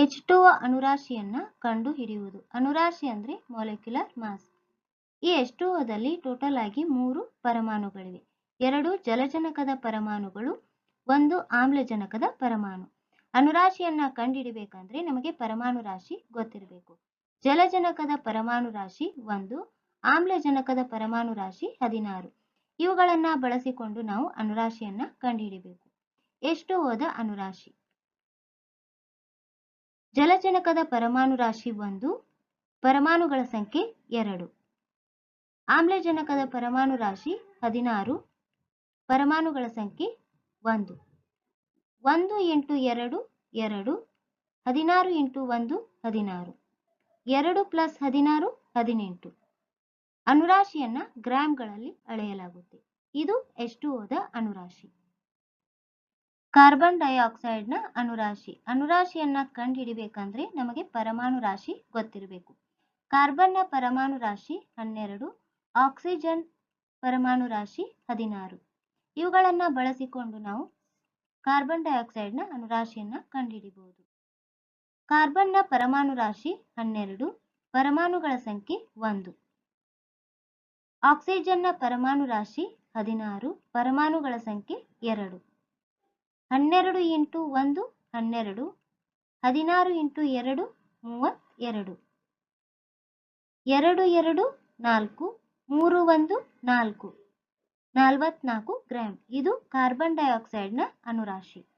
H two ಅನುರಾಶಿಯನ್ನ ಕಂಡು ಹಿಡಿಯುವುದು. ಅನುರಾಶಿ ಅಂದ್ರೆ ಮೊಲೆಕ್ಯುಲರ್ ಮಾಸ್ ಈ ಎಚ್ ಟು ಟೋಟಲ್ ಆಗಿ ಮೂರು ಪರಮಾಣುಗಳಿವೆ. ಎರಡು ಜಲಜನಕದ ಪರಮಾಣುಗಳು, ಒಂದು ಆಮ್ಲಜನಕದ ಪರಮಾಣು. ಅಣುರಾಶಿಯನ್ನ ಕಂಡುಹಿಡಿಬೇಕಂದ್ರೆ ನಮಗೆ ಪರಮಾಣು ರಾಶಿ ಗೊತ್ತಿರಬೇಕು. ಜಲಜನಕದ ಪರಮಾಣು ರಾಶಿ ಒಂದು, ಆಮ್ಲಜನಕದ ಪರಮಾಣು ರಾಶಿ ಹದಿನಾರು. ಇವುಗಳನ್ನ ಬಳಸಿಕೊಂಡು ನಾವು ಅಣುರಾಶಿಯನ್ನ ಕಂಡುಹಿಡಿಬೇಕು. ಎಷ್ಟು ಹೋದ ಅನುರಾಶಿ. ಜಲಜನಕದ ಪರಮಾಣು ರಾಶಿ ಒಂದು, ಪರಮಾಣುಗಳ ಸಂಖ್ಯೆ ಎರಡು. ಆಮ್ಲಜನಕದ ಪರಮಾಣು ರಾಶಿ ಹದಿನಾರು, ಪರಮಾಣುಗಳ ಸಂಖ್ಯೆ ಒಂದು. ಒಂದು ಎಂಟು ಎರಡು ಎರಡು. ಹದಿನಾರು ಇಂಟು ಒಂದು, ಹದಿನಾರು. ಎರಡು ಪ್ಲಸ್ ಹದಿನಾರು, ಹದಿನೆಂಟು. ಅನುರಾಶಿಯನ್ನ ಗ್ರಾಮ್ಗಳಲ್ಲಿ ಅಳೆಯಲಾಗುತ್ತೆ. ಇದು ಎಷ್ಟು ಹೋದ ಅನುರಾಶಿ. ಕಾರ್ಬನ್ ಡೈಆಕ್ಸೈಡ್ನ ಅನುರಾಶಿ. ಅನುರಾಶಿಯನ್ನ ಕಂಡುಹಿಡಿಬೇಕಂದ್ರೆ ನಮಗೆ ಪರಮಾಣು ರಾಶಿ ಗೊತ್ತಿರಬೇಕು. ಕಾರ್ಬನ್ನ ಪರಮಾಣು ರಾಶಿ ಹನ್ನೆರಡು ಆಕ್ಸಿಜನ್ ಪರಮಾಣು ರಾಶಿ ಹದಿನಾರು. ಇವುಗಳನ್ನ ಬಳಸಿಕೊಂಡು ನಾವು ಕಾರ್ಬನ್ ಡೈಆಕ್ಸೈಡ್ನ ಅನುರಾಶಿಯನ್ನ ಕಂಡುಹಿಡಿಬಹುದು ಕಾರ್ಬನ್ನ ಪರಮಾಣು ರಾಶಿ ಹನ್ನೆರಡು, ಪರಮಾಣುಗಳ ಸಂಖ್ಯೆ ಒಂದು. ಆಕ್ಸಿಜನ್ನ ಪರಮಾಣು ರಾಶಿ ಹದಿನಾರು, ಪರಮಾಣುಗಳ ಸಂಖ್ಯೆ ಎರಡು. ಹನ್ನೆರಡು ಇಂಟು ಒಂದು, ಹನ್ನೆರಡು. ಹದಿನಾರು ಇಂಟು ಎರಡು, ಮೂವತ್ತೆರಡು. ಎರಡು ಎರಡು, ನಾಲ್ಕು. ಮೂರು, ಒಂದು, ನಾಲ್ಕು. ನಲವತ್ನಾಲ್ಕು ಗ್ರಾಮ್ ಇದು ಕಾರ್ಬನ್ ಡೈಆಕ್ಸೈಡ್ನ ಅನುರಾಶಿ.